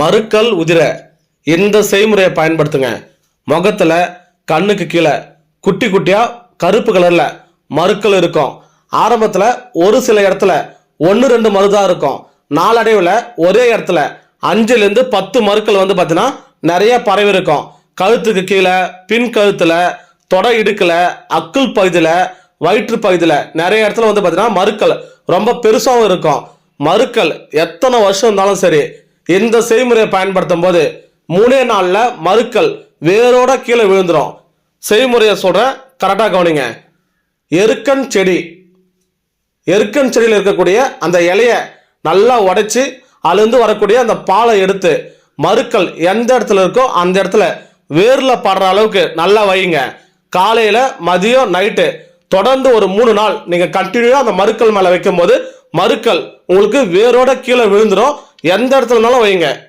மறுக்கல் உதிர. இந்த செய்முறையை பயன்படுத்துங்க. முகத்தில் கண்ணுக்கு கீழே குட்டி குட்டியாக கருப்பு கலரில் மறுக்கள் இருக்கும். ஆரம்பத்தில் ஒரு சில இடத்துல ஒன்று ரெண்டு மறு தான் இருக்கும். நாளடைவில் ஒரே இடத்துல அஞ்சுலேருந்து பத்து மறுக்கள் வந்து பார்த்தீங்கன்னா நிறைய பறவை இருக்கும். கழுத்துக்கு கீழே பின் கழுத்தில் தொடை இடுக்கில் அக்குள் பகுதியில் வயிற்று பகுதியில் நிறைய இடத்துல வந்து பார்த்தீங்கன்னா மறுக்கள் ரொம்ப பெருசாகவும் இருக்கும். மறுக்கள் எத்தனை வருஷம் இருந்தாலும் சரி இந்த செய்முறையை பயன்படுத்தும் போது மூணே நாளில் மறுக்கள் வேரோட கீழே விழுந்துடும் செய்முறையை சொல்கிறேன் கரெக்டாக கவனிங்க. எருக்கன் செடி. எருக்கன் செடியில் இருக்கக்கூடிய அந்த இலையை நல்லா உடைச்சி அதுலேருந்து வரக்கூடிய அந்த பாலை எடுத்து மறுக்கள் எந்த இடத்துல இருக்கோ அந்த இடத்துல வேரில் படுற அளவுக்கு நல்லா வைங்க காலையில் மதியம் நைட்டு தொடர்ந்து ஒரு மூணு நாள் நீங்கள் கண்டினியூவாக அந்த மறுக்கள் மேலே வைக்கும்போது மறுக்கல். உங்களுக்கு வேரோட கீழே விழுந்துடும் எந்த இடத்துல இருந்தாலும் வைங்க.